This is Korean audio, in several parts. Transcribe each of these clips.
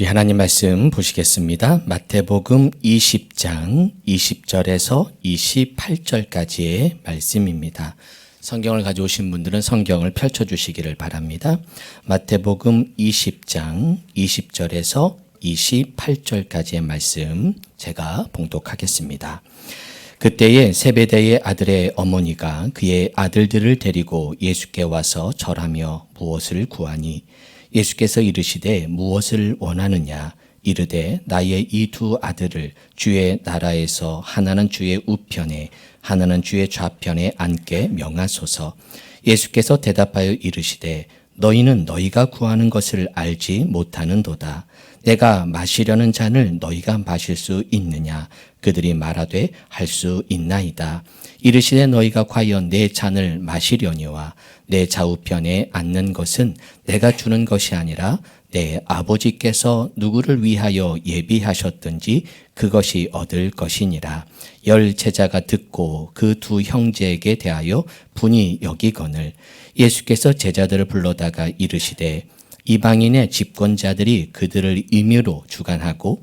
우리 하나님 말씀 보시겠습니다. 마태복음 20장 20절에서 28절까지의 말씀입니다. 성경을 가져오신 분들은 성경을 펼쳐 주시기를 바랍니다. 마태복음 20장 20절에서 28절까지의 말씀 제가 봉독하겠습니다. 그때에 세베대의 아들의 어머니가 그의 아들들을 데리고 예수께 와서 절하며 무엇을 구하니 예수께서 이르시되 무엇을 원하느냐? 이르되 나의 이 두 아들을 주의 나라에서 하나는 주의 우편에 하나는 주의 좌편에 앉게 명하소서. 예수께서 대답하여 이르시되 너희는 너희가 구하는 것을 알지 못하는도다. 내가 마시려는 잔을 너희가 마실 수 있느냐? 그들이 말하되 할 수 있나이다. 이르시되 너희가 과연 내 잔을 마시려니와 내 좌우편에 앉는 것은 내가 주는 것이 아니라 내 아버지께서 누구를 위하여 예비하셨든지 그것이 얻을 것이니라. 열 제자가 듣고 그 두 형제에게 대하여 분이 여기거늘 예수께서 제자들을 불러다가 이르시되 이방인의 집권자들이 그들을 임의로 주관하고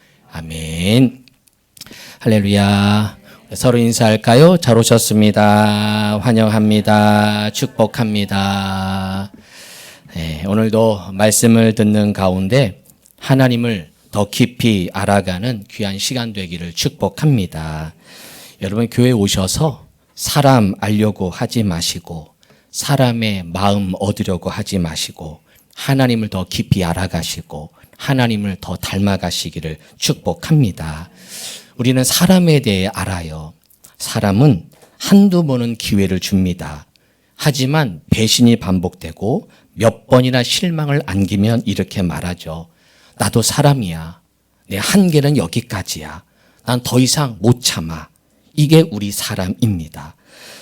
아멘. 할렐루야. 서로 인사할까요? 잘 오셨습니다. 환영합니다. 축복합니다. 네, 오늘도 말씀을 듣는 가운데 하나님을 더 깊이 알아가는 귀한 시간 되기를 축복합니다. 여러분 교회 오셔서 사람 알려고 하지 마시고 사람의 마음 얻으려고 하지 마시고 하나님을 더 깊이 알아가시고 하나님을 더 닮아가시기를 축복합니다. 우리는 사람에 대해 알아요. 사람은 한두 번은 기회를 줍니다. 하지만 배신이 반복되고 몇 번이나 실망을 안기면 이렇게 말하죠. 나도 사람이야. 내 한계는 여기까지야. 난 더 이상 못 참아. 이게 우리 사람입니다.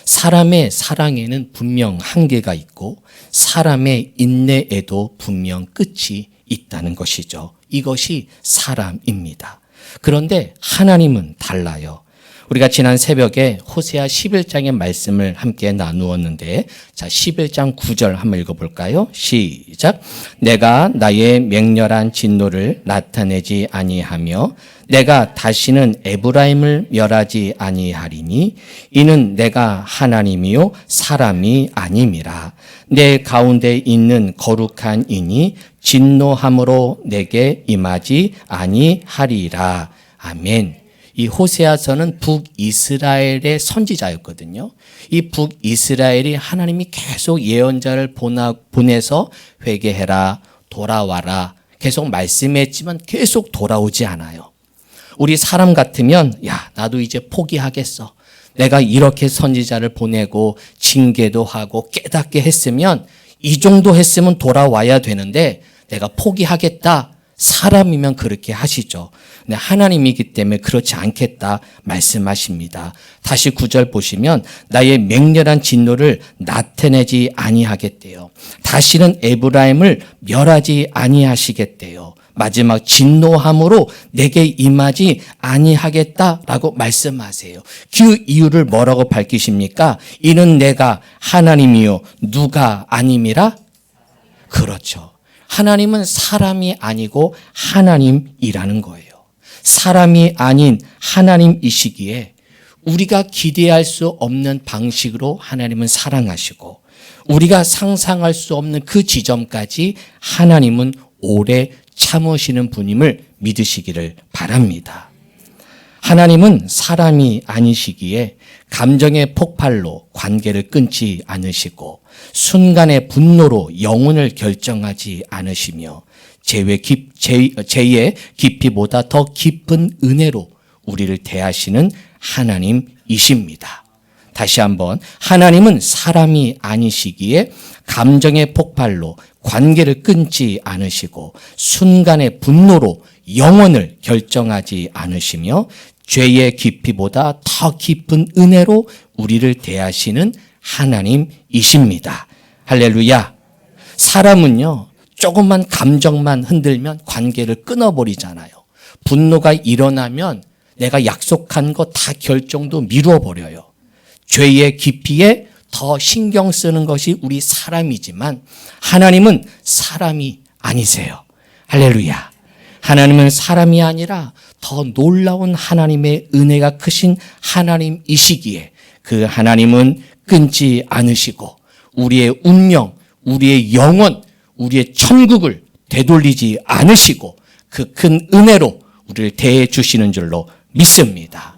사람의 사랑에는 분명 한계가 있고 사람의 인내에도 분명 끝이 있다는 것이죠. 이것이 사람입니다. 그런데 하나님은 달라요. 우리가 지난 새벽에 호세아 11장의 말씀을 함께 나누었는데 자 11장 9절 한번 읽어 볼까요? 시작 내가 나의 맹렬한 진노를 나타내지 아니하며 내가 다시는 에브라임을 멸하지 아니하리니 이는 내가 하나님이요 사람이 아님이라 내 가운데 있는 거룩한 이니 진노함으로 내게 임하지 아니하리라 아멘. 이 호세아서는 북이스라엘의 선지자였거든요. 이 북이스라엘이 하나님이 계속 예언자를 보내서 회개해라, 돌아와라, 계속 말씀했지만 계속 돌아오지 않아요. 우리 사람 같으면, 야, 나도 이제 포기하겠어. 내가 이렇게 선지자를 보내고 징계도 하고 깨닫게 했으면 이 정도 했으면 돌아와야 되는데 내가 포기하겠다. 사람이면 그렇게 하시죠. 근데 하나님이기 때문에 그렇지 않겠다 말씀하십니다. 다시 구절 보시면 나의 맹렬한 진노를 나타내지 아니하겠대요. 다시는 에브라임을 멸하지 아니하시겠대요. 마지막 진노함으로 내게 임하지 아니하겠다라고 말씀하세요. 그 이유를 뭐라고 밝히십니까? 이는 내가 하나님이요 누가 아님이라? 그렇죠. 하나님은 사람이 아니고 하나님이라는 거예요. 사람이 아닌 하나님이시기에 우리가 기대할 수 없는 방식으로 하나님은 사랑하시고 우리가 상상할 수 없는 그 지점까지 하나님은 오래 참으시는 분임을 믿으시기를 바랍니다. 하나님은 사람이 아니시기에 감정의 폭발로 관계를 끊지 않으시고 순간의 분노로 영혼을 결정하지 않으시며 죄의, 깊, 죄, 죄의 깊이보다 더 깊은 은혜로 우리를 대하시는 하나님이십니다. 다시 한번 하나님은 사람이 아니시기에 감정의 폭발로 관계를 끊지 않으시고 순간의 분노로 영원을 결정하지 않으시며 죄의 깊이보다 더 깊은 은혜로 우리를 대하시는 하나님이십니다. 할렐루야. 사람은요, 조금만 감정만 흔들면 관계를 끊어버리잖아요. 분노가 일어나면 내가 약속한 거 다 결정도 미뤄버려요. 죄의 깊이에 더 신경 쓰는 것이 우리 사람이지만 하나님은 사람이 아니세요. 할렐루야. 하나님은 사람이 아니라 더 놀라운 하나님의 은혜가 크신 하나님이시기에 그 하나님은 끊지 않으시고 우리의 운명, 우리의 영혼, 우리의 천국을 되돌리지 않으시고 그 큰 은혜로 우리를 대해 주시는 줄로 믿습니다.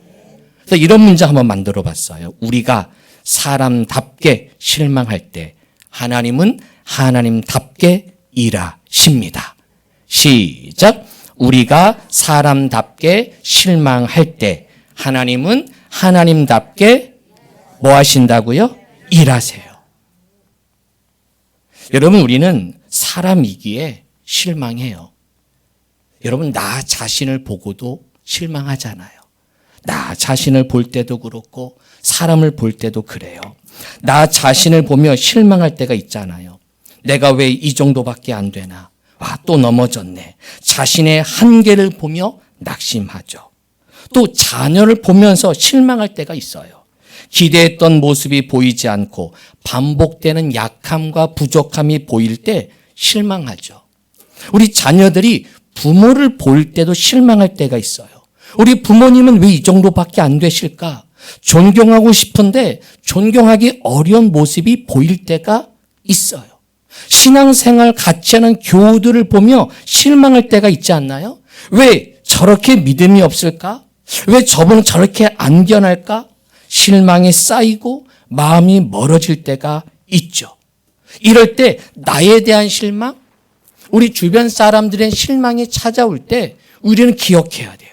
그래서 이런 문장 한번 만들어 봤어요. 우리가 사람답게 실망할 때 하나님은 하나님답게 일하십니다. 시작. 우리가 사람답게 실망할 때 하나님은 하나님답게 뭐 하신다고요? 일하세요. 여러분, 우리는 사람이기에 실망해요. 여러분, 나 자신을 보고도 실망하잖아요. 나 자신을 볼 때도 그렇고, 사람을 볼 때도 그래요. 나 자신을 보며 실망할 때가 있잖아요. 내가 왜 이 정도밖에 안 되나? 와, 또 넘어졌네. 자신의 한계를 보며 낙심하죠. 또 자녀를 보면서 실망할 때가 있어요. 기대했던 모습이 보이지 않고 반복되는 약함과 부족함이 보일 때 실망하죠. 우리 자녀들이 부모를 볼 때도 실망할 때가 있어요. 우리 부모님은 왜 이 정도밖에 안 되실까? 존경하고 싶은데 존경하기 어려운 모습이 보일 때가 있어요. 신앙생활 같이 하는 교우들을 보며 실망할 때가 있지 않나요? 왜 저렇게 믿음이 없을까? 왜 저분은 저렇게 안견할까? 실망이 쌓이고 마음이 멀어질 때가 있죠. 이럴 때 나에 대한 실망, 우리 주변 사람들의 실망이 찾아올 때 우리는 기억해야 돼요.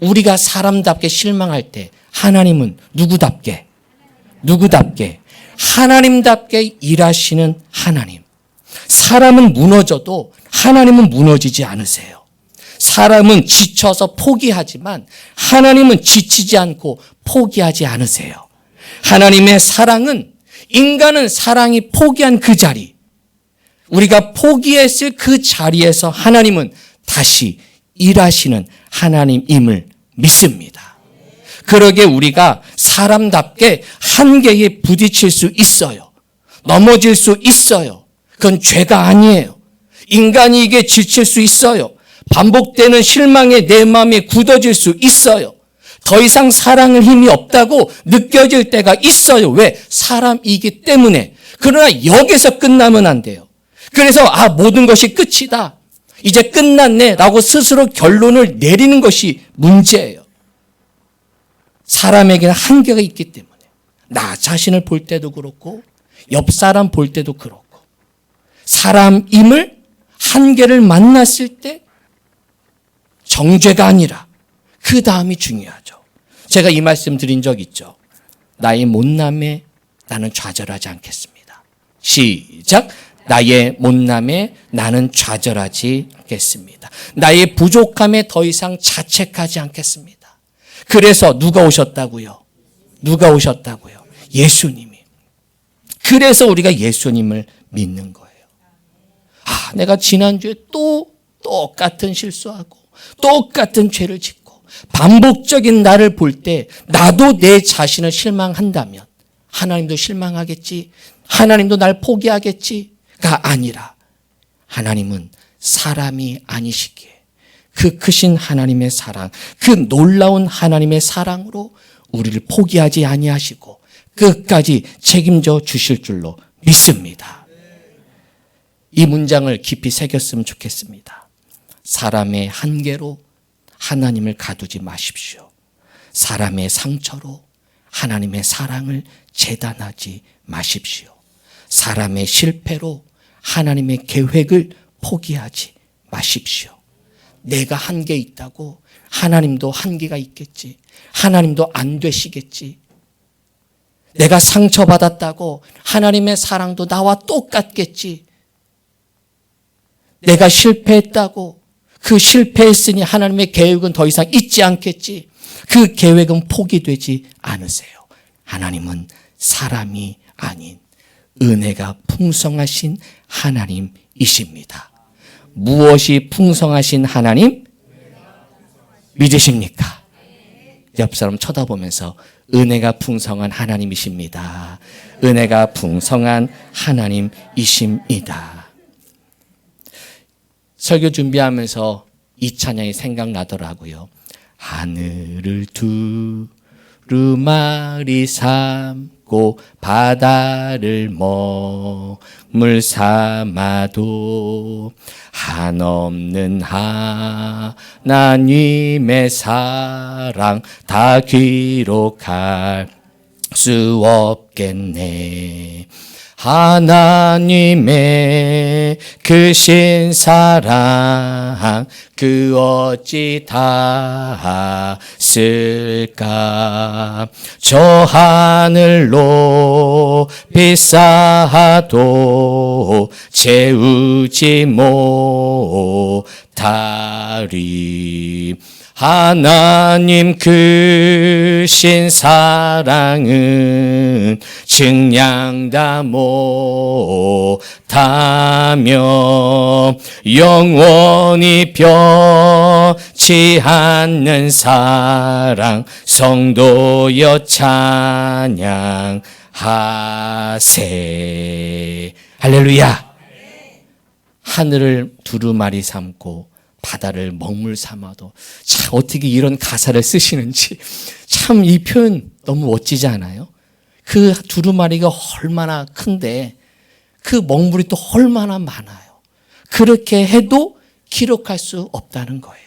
우리가 사람답게 실망할 때 하나님은 누구답게, 누구답게, 하나님답게 일하시는 하나님. 사람은 무너져도 하나님은 무너지지 않으세요. 사람은 지쳐서 포기하지만 하나님은 지치지 않고 포기하지 않으세요. 하나님의 사랑은 인간은 사랑이 포기한 그 자리, 우리가 포기했을 그 자리에서 하나님은 다시 일하시는 하나님임을 믿습니다. 그러게 우리가 사람답게 한계에 부딪힐 수 있어요. 넘어질 수 있어요. 그건 죄가 아니에요. 인간이 이게 지칠 수 있어요. 반복되는 실망에 내 마음이 굳어질 수 있어요. 더 이상 사랑을 힘이 없다고 느껴질 때가 있어요. 왜? 사람이기 때문에. 그러나 여기서 끝나면 안 돼요. 그래서 아 모든 것이 끝이다. 이제 끝났네 라고 스스로 결론을 내리는 것이 문제예요. 사람에게는 한계가 있기 때문에 나 자신을 볼 때도 그렇고 옆 사람 볼 때도 그렇고 사람임을 한계를 만났을 때 정죄가 아니라 그 다음이 중요하죠. 제가 이 말씀 드린 적 있죠. 나의 못남에 나는 좌절하지 않겠습니다. 시작. 나의 못남에 나는 좌절하지 않겠습니다. 나의 부족함에 더 이상 자책하지 않겠습니다. 그래서 누가 오셨다고요? 누가 오셨다고요? 예수님이. 그래서 우리가 예수님을 믿는 거예요. 아, 내가 지난주에 또 똑같은 실수하고 똑같은 죄를 짓고 반복적인 나를 볼 때 나도 내 자신을 실망한다면 하나님도 실망하겠지. 하나님도 날 포기하겠지가 아니라 하나님은 사람이 아니시기에 그 크신 하나님의 사랑, 그 놀라운 하나님의 사랑으로 우리를 포기하지 아니하시고 끝까지 책임져 주실 줄로 믿습니다. 이 문장을 깊이 새겼으면 좋겠습니다. 사람의 한계로 하나님을 가두지 마십시오. 사람의 상처로 하나님의 사랑을 재단하지 마십시오. 사람의 실패로 하나님의 계획을 포기하지 마십시오. 내가 한계 있다고 하나님도 한계가 있겠지. 하나님도 안 되시겠지. 내가 상처받았다고 하나님의 사랑도 나와 똑같겠지. 내가 실패했다고 그 실패했으니 하나님의 계획은 더 이상 있지 않겠지. 그 계획은 포기되지 않으세요. 하나님은 사람이 아닌 은혜가 풍성하신 하나님이십니다. 무엇이 풍성하신 하나님? 믿으십니까? 옆 사람 쳐다보면서 은혜가 풍성한 하나님이십니다. 은혜가 풍성한 하나님이십니다. 설교 준비하면서 이 찬양이 생각나더라고요. 하늘을 두루마리 삼 고 바다를 먹물 삼아도 한없는 하나님의 사랑 다 기록할 수 없겠네. 하나님의 크신 사랑 그 어찌 닿았을까? 저 하늘 높이 쌓아도 채우지 못하리 하나님 크신 사랑은 증량 다 못하며 영원히 변치 않는 사랑 성도여 찬양하세. 할렐루야. 하늘을 두루마리 삼고 바다를 먹물 삼아도 참 어떻게 이런 가사를 쓰시는지 참 이 표현 너무 멋지지 않아요? 그 두루마리가 얼마나 큰데 그 먹물이 또 얼마나 많아요. 그렇게 해도 기록할 수 없다는 거예요.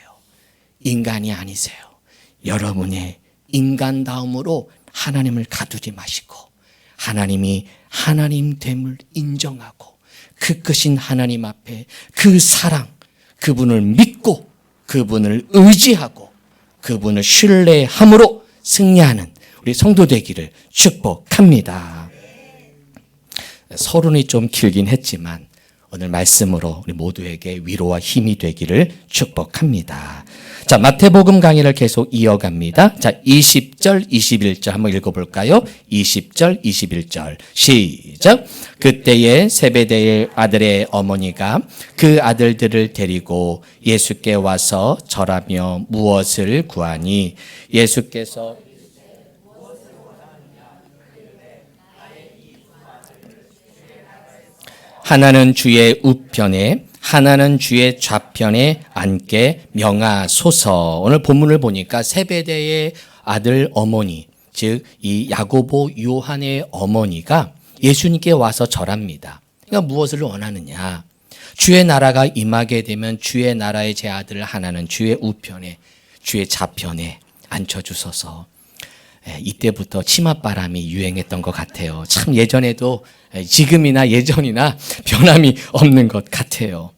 인간이 아니세요. 여러분의 인간다움으로 하나님을 가두지 마시고 하나님이 하나님 됨을 인정하고 그 크신 하나님 앞에 그 사랑 그분을 믿고 그분을 의지하고 그분을 신뢰함으로 승리하는 우리 성도 되기를 축복합니다. 서론이 좀 길긴 했지만 오늘 말씀으로 우리 모두에게 위로와 힘이 되기를 축복합니다. 자, 마태복음 강의를 계속 이어갑니다. 자, 20절, 21절 한번 읽어볼까요? 20절, 21절. 시작. 그때에 세베대의 아들의 어머니가 그 아들들을 데리고 예수께 와서 절하며 무엇을 구하니 예수께서 하나는 주의 우편에 하나는 주의 좌편에 앉게 명하소서. 오늘 본문을 보니까 세베대의 아들 어머니, 즉 이 야고보 요한의 어머니가 예수님께 와서 절합니다. 그러니까 무엇을 원하느냐? 주의 나라가 임하게 되면 주의 나라의 제 아들 하나는 주의 우편에 주의 좌편에 앉혀 주소서. 예, 이때부터 치맛바람이 유행했던 것 같아요. 참 예전에도 예, 지금이나 예전이나 변함이 없는 것 같아요.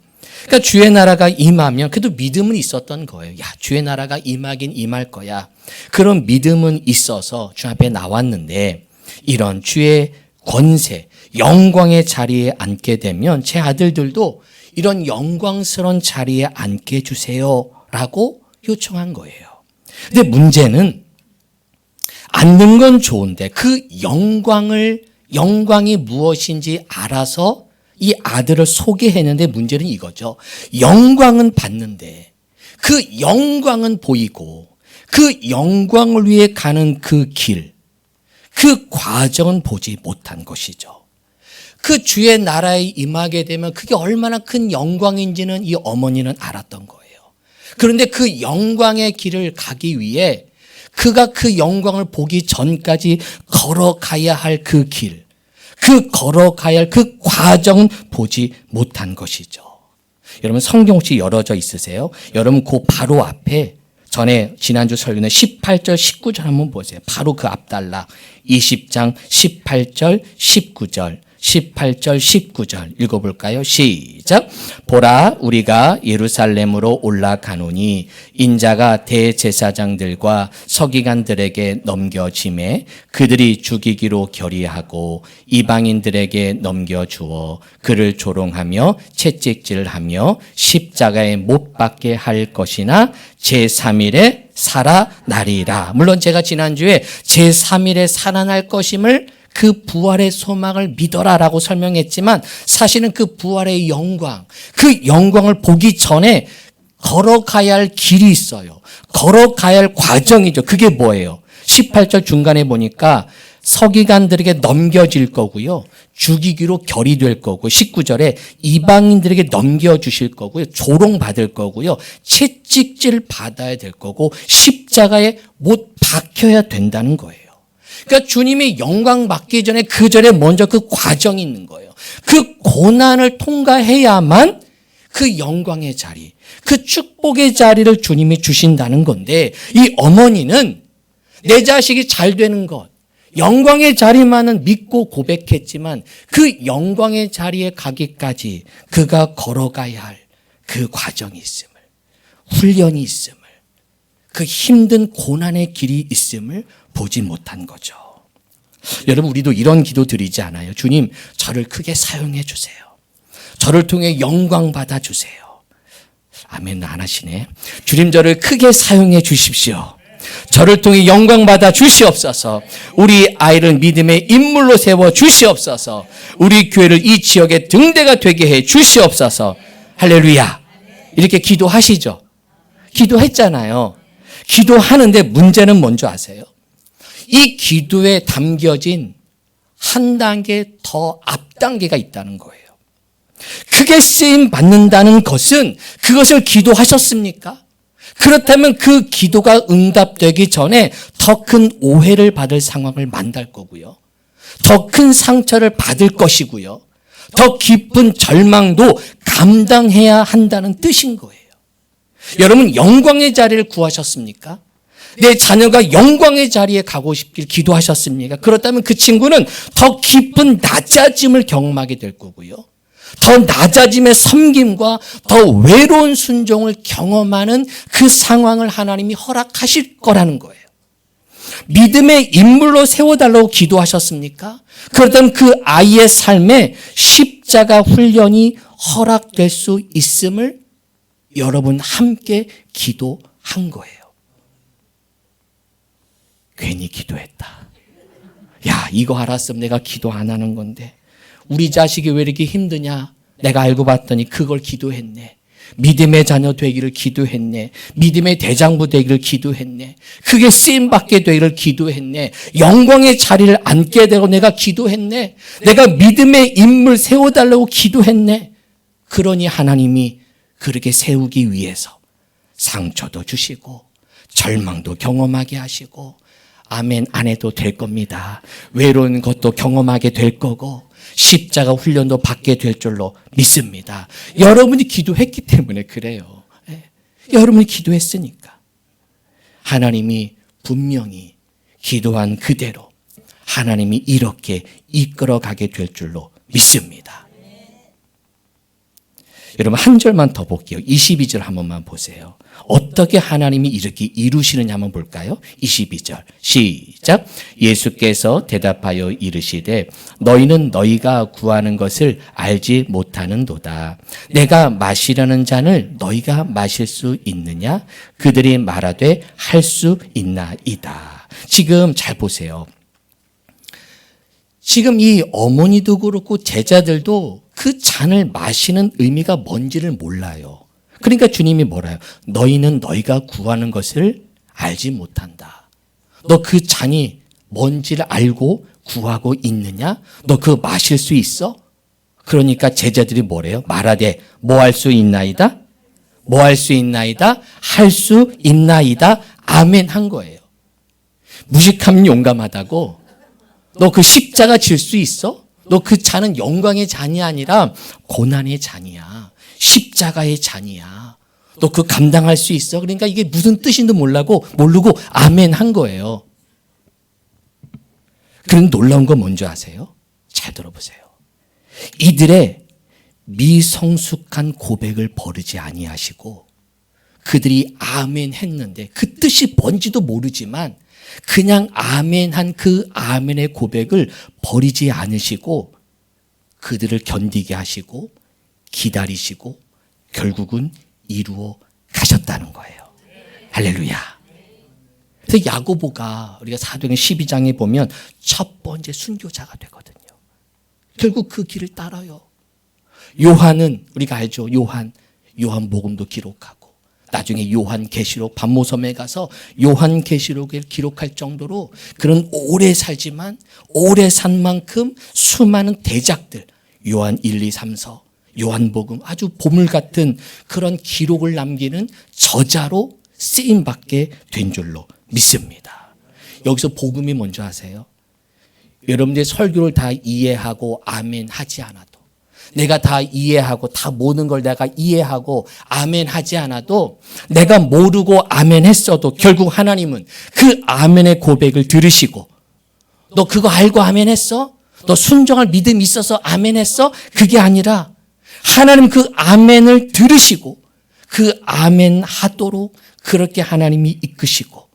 그러니까 주의 나라가 임하면 그래도 믿음은 있었던 거예요. 야, 주의 나라가 임하긴 임할 거야. 그런 믿음은 있어서 주 앞에 나왔는데 이런 주의 권세, 영광의 자리에 앉게 되면 제 아들들도 이런 영광스러운 자리에 앉게 해주세요 라고 요청한 거예요. 근데 문제는 앉는 건 좋은데 그 영광을 영광이 무엇인지 알아서 이 아들을 소개했는데 문제는 이거죠. 영광은 봤는데 그 영광은 보이고 그 영광을 위해 가는 그 길, 그 과정은 보지 못한 것이죠. 그 주의 나라에 임하게 되면 그게 얼마나 큰 영광인지는 이 어머니는 알았던 거예요. 그런데 그 영광의 길을 가기 위해 그가 그 영광을 보기 전까지 걸어가야 할 그 길, 그 걸어가야 할 그 과정은 보지 못한 것이죠. 여러분 성경 혹시 열어져 있으세요? 여러분 그 바로 앞에 전에 지난주 설교는 18절, 19절 한번 보세요. 바로 그 앞달락 20장 18절, 19절 18절, 19절 읽어볼까요? 시작. 보라, 우리가 예루살렘으로 올라가노니 인자가 대제사장들과 서기관들에게 넘겨짐에 그들이 죽이기로 결의하고 이방인들에게 넘겨주어 그를 조롱하며 채찍질하며 십자가에 못 박게 할 것이나 제3일에 살아나리라. 물론 제가 지난주에 제3일에 살아날 것임을 그 부활의 소망을 믿어라라고 설명했지만 사실은 그 부활의 영광, 그 영광을 보기 전에 걸어가야 할 길이 있어요. 걸어가야 할 과정이죠. 그게 뭐예요? 18절 중간에 보니까 서기관들에게 넘겨질 거고요. 죽이기로 결의될 거고 19절에 이방인들에게 넘겨주실 거고요. 조롱받을 거고요. 채찍질 받아야 될 거고 십자가에 못 박혀야 된다는 거예요. 그러니까 주님이 영광 받기 전에 그 전에 먼저 그 과정이 있는 거예요. 그 고난을 통과해야만 그 영광의 자리, 그 축복의 자리를 주님이 주신다는 건데 이 어머니는 내 자식이 잘 되는 것, 영광의 자리만은 믿고 고백했지만 그 영광의 자리에 가기까지 그가 걸어가야 할 그 과정이 있음을, 훈련이 있음을, 그 힘든 고난의 길이 있음을 보지 못한 거죠. 여러분, 우리도 이런 기도 드리지 않아요. 주님, 저를 크게 사용해 주세요. 저를 통해 영광 받아 주세요. 아멘, 안 하시네. 주님, 저를 크게 사용해 주십시오. 저를 통해 영광 받아 주시옵소서. 우리 아이를 믿음의 인물로 세워 주시옵소서. 우리 교회를 이 지역의 등대가 되게 해 주시옵소서. 할렐루야. 이렇게 기도하시죠. 기도했잖아요. 기도하는데 문제는 뭔지 아세요? 이 기도에 담겨진 한 단계 더 앞단계가 있다는 거예요. 크게 쓰임 받는다는 것은 그것을 기도하셨습니까? 그렇다면 그 기도가 응답되기 전에 더 큰 오해를 받을 상황을 만날 거고요. 더 큰 상처를 받을 것이고요. 더 깊은 절망도 감당해야 한다는 뜻인 거예요. 여러분, 영광의 자리를 구하셨습니까? 내 자녀가 영광의 자리에 가고 싶길 기도하셨습니까? 그렇다면 그 친구는 더 깊은 낮아짐을 경험하게 될 거고요. 더 낮아짐의 섬김과 더 외로운 순종을 경험하는 그 상황을 하나님이 허락하실 거라는 거예요. 믿음의 인물로 세워달라고 기도하셨습니까? 그렇다면 그 아이의 삶에 십자가 훈련이 허락될 수 있음을 여러분 함께 기도한 거예요. 괜히 기도했다. 야, 이거 알았으면 내가 기도 안 하는 건데. 우리 자식이 왜 이렇게 힘드냐? 내가 알고 봤더니 그걸 기도했네. 믿음의 자녀 되기를 기도했네. 믿음의 대장부 되기를 기도했네. 그게 쓰임 받게 되기를 기도했네. 영광의 자리를 앉게 되고 내가 기도했네. 내가 믿음의 인물 세워달라고 기도했네. 그러니 하나님이 그렇게 세우기 위해서 상처도 주시고 절망도 경험하게 하시고 아멘 안 해도 될 겁니다. 외로운 것도 경험하게 될 거고 십자가 훈련도 받게 될 줄로 믿습니다. 여러분이 기도했기 때문에 그래요. 예. 여러분이 기도했으니까. 하나님이 분명히 기도한 그대로 하나님이 이렇게 이끌어 가게 될 줄로 믿습니다. 여러분 한 절만 더 볼게요. 22절 한 번만 보세요. 어떻게 하나님이 이렇게 이루시느냐 한번 볼까요? 22절 시작 예수께서 대답하여 이르시되 너희는 너희가 구하는 것을 알지 못하는도다 내가 마시려는 잔을 너희가 마실 수 있느냐 그들이 말하되 할 수 있나이다 지금 잘 보세요 지금 이 어머니도 그렇고 제자들도 그 잔을 마시는 의미가 뭔지를 몰라요. 그러니까 주님이 뭐라요? 너희는 너희가 구하는 것을 알지 못한다. 너 그 잔이 뭔지를 알고 구하고 있느냐? 너 그거 마실 수 있어? 그러니까 제자들이 뭐래요? 말하되 뭐 할 수 있나이다? 뭐 할 수 있나이다? 할 수 있나이다? 아멘 한 거예요. 무식하면 용감하다고 너 그 십자가 질 수 있어? 너 그 잔은 영광의 잔이 아니라 고난의 잔이야. 십자가의 잔이야. 너 그 감당할 수 있어? 그러니까 이게 무슨 뜻인도 몰라고 모르고 아멘 한 거예요. 그런 놀라운 거 뭔지 아세요? 잘 들어보세요. 이들의 미성숙한 고백을 버리지 아니하시고 그들이 아멘 했는데 그 뜻이 뭔지도 모르지만 그냥 아멘 한 그 아멘의 고백을 버리지 않으시고 그들을 견디게 하시고 기다리시고 결국은 이루어 가셨다는 거예요. 할렐루야. 그래서 야고보가 우리가 사도행 12장에 보면 첫 번째 순교자가 되거든요. 결국 그 길을 따라요. 요한은 우리가 알죠. 요한 요한 복음도 기록하고 나중에 요한 계시록 반모섬에 가서 요한 계시록을 기록할 정도로 그런 오래 살지만 오래 산 만큼 수많은 대작들 요한 1, 2, 3서 요한복음 아주 보물 같은 그런 기록을 남기는 저자로 쓰임 받게 된 줄로 믿습니다. 여기서 복음이 뭔지 아세요? 여러분들 설교를 다 이해하고 아멘 하지 않아도 내가 다 이해하고 다 모든 걸 내가 이해하고 아멘 하지 않아도 내가 모르고 아멘 했어도 결국 하나님은 그 아멘의 고백을 들으시고 너 그거 알고 아멘 했어? 너 순종할 믿음이 있어서 아멘 했어? 그게 아니라 하나님 그 아멘을 들으시고 그 아멘 하도록 그렇게 하나님이 이끄시고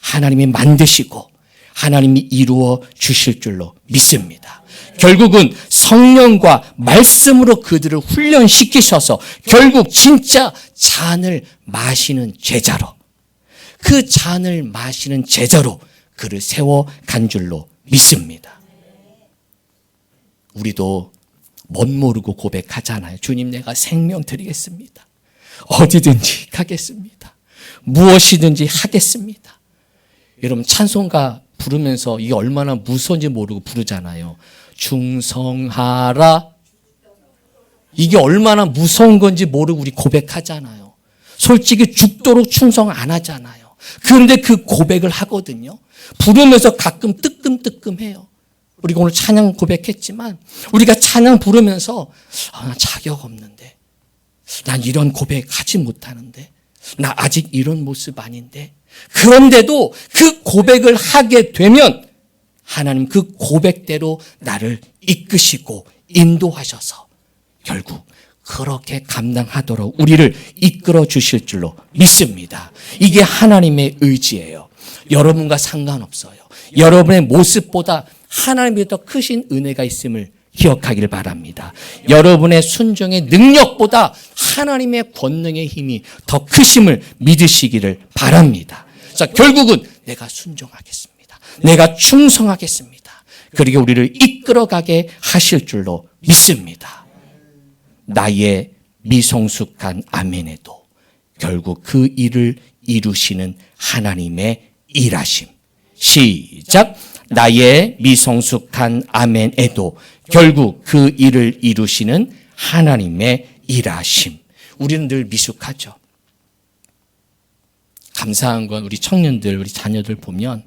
하나님이 만드시고 하나님이 이루어 주실 줄로 믿습니다. 결국은 성령과 말씀으로 그들을 훈련시키셔서 결국 진짜 잔을 마시는 제자로 그 잔을 마시는 제자로 그를 세워 간 줄로 믿습니다. 우리도 멋 모르고 고백하잖아요. 주님 내가 생명 드리겠습니다. 어디든지 가겠습니다. 무엇이든지 하겠습니다. 여러분 찬송가 부르면서 이게 얼마나 무서운지 모르고 부르잖아요. 충성하라. 이게 얼마나 무서운 건지 모르고 우리 고백하잖아요. 솔직히 죽도록 충성 안 하잖아요. 그런데 그 고백을 하거든요. 부르면서 가끔 뜨끔뜨끔해요. 우리가 오늘 찬양 고백했지만 우리가 찬양 부르면서 아, 나 자격 없는데 난 이런 고백하지 못하는데 나 아직 이런 모습 아닌데 그런데도 그 고백을 하게 되면 하나님 그 고백대로 나를 이끄시고 인도하셔서 결국 그렇게 감당하도록 우리를 이끌어 주실 줄로 믿습니다. 이게 하나님의 의지예요. 여러분과 상관없어요. 여러분의 모습보다 하나님이 더 크신 은혜가 있음을 기억하기를 바랍니다. 여러분의 순종의 능력보다 하나님의 권능의 힘이 더 크심을 믿으시기를 바랍니다. 자, 결국은 내가 순종하겠습니다. 내가 충성하겠습니다. 그리고 우리를 이끌어가게 하실 줄로 믿습니다. 나의 미성숙한 아멘에도 결국 그 일을 이루시는 하나님의 일하심. 시작. 나의 미성숙한 아멘에도 결국 그 일을 이루시는 하나님의 일하심. 우리는 늘 미숙하죠. 감사한 건 우리 청년들, 우리 자녀들 보면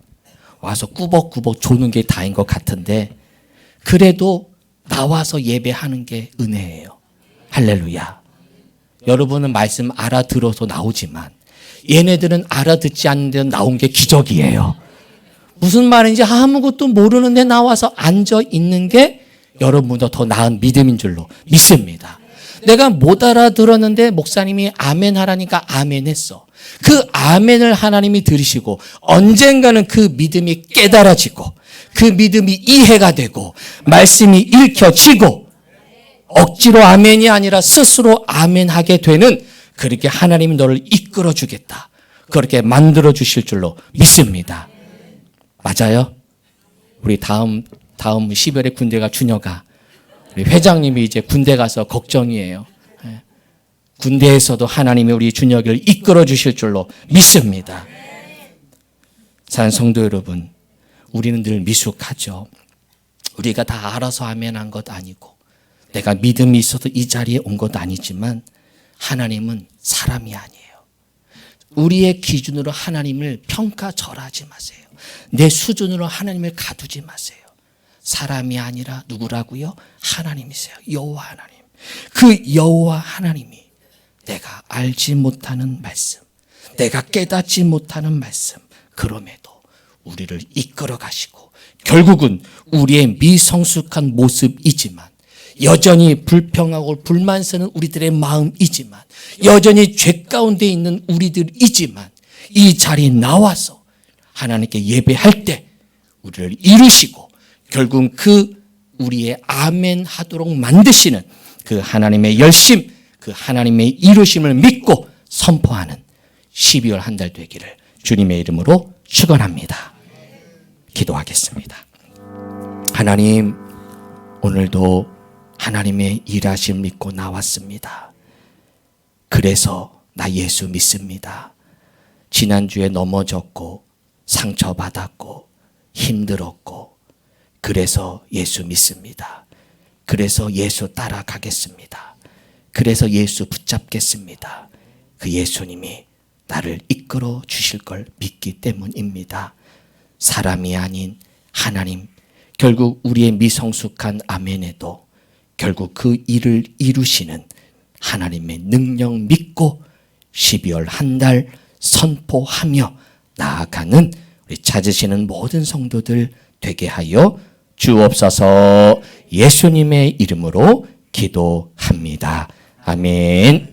와서 꾸벅꾸벅 조는 게 다인 것 같은데 그래도 나와서 예배하는 게 은혜예요. 할렐루야. 여러분은 말씀 알아들어서 나오지만 얘네들은 알아듣지 않는데 나온 게 기적이에요. 무슨 말인지 아무것도 모르는데 나와서 앉아 있는 게 여러분보다 더 나은 믿음인 줄로 믿습니다. 내가 못 알아들었는데 목사님이 아멘 하라니까 아멘 했어. 그 아멘을 하나님이 들으시고 언젠가는 그 믿음이 깨달아지고 그 믿음이 이해가 되고 말씀이 읽혀지고 억지로 아멘이 아니라 스스로 아멘하게 되는 그렇게 하나님이 너를 이끌어 주겠다. 그렇게 만들어 주실 줄로 믿습니다. 맞아요? 우리 다음 다음 10월에 군대가 우리 회장님이 이제 군대 가서 걱정이에요. 예. 군대에서도 하나님이 우리 준혁을 이끌어 주실 줄로 믿습니다. 사는 성도 여러분, 우리는 늘 미숙하죠. 우리가 다 알아서 아멘한 것 아니고 내가 믿음이 있어도 이 자리에 온 것 아니지만 하나님은 사람이 아니에요. 우리의 기준으로 하나님을 평가절하지 마세요. 내 수준으로 하나님을 가두지 마세요. 사람이 아니라 누구라고요? 하나님이세요. 여호와 하나님. 그 여호와 하나님이 내가 알지 못하는 말씀, 내가 깨닫지 못하는 말씀, 그럼에도 우리를 이끌어 가시고 결국은 우리의 미성숙한 모습이지만 여전히 불평하고 불만스러운 우리들의 마음이지만 여전히 죄 가운데 있는 우리들이지만 이 자리에 나와서 하나님께 예배할 때 우리를 이루시고 결국 그 우리의 아멘 하도록 만드시는 그 하나님의 열심, 그 하나님의 이루심을 믿고 선포하는 12월 한 달 되기를 주님의 이름으로 축원합니다. 기도하겠습니다. 하나님 오늘도 하나님의 일하심 믿고 나왔습니다. 그래서 나 예수 믿습니다. 지난주에 넘어졌고 상처받았고 힘들었고 그래서 예수 믿습니다. 그래서 예수 따라가겠습니다. 그래서 예수 붙잡겠습니다. 그 예수님이 나를 이끌어 주실 걸 믿기 때문입니다. 사람이 아닌 하나님, 결국 우리의 미성숙한 아멘에도 결국 그 일을 이루시는 하나님의 능력 믿고 12월 한 달 선포하며 나아가는 우리 찾으시는 모든 성도들 되게 하여 주옵소서 예수님의 이름으로 기도합니다. 아멘.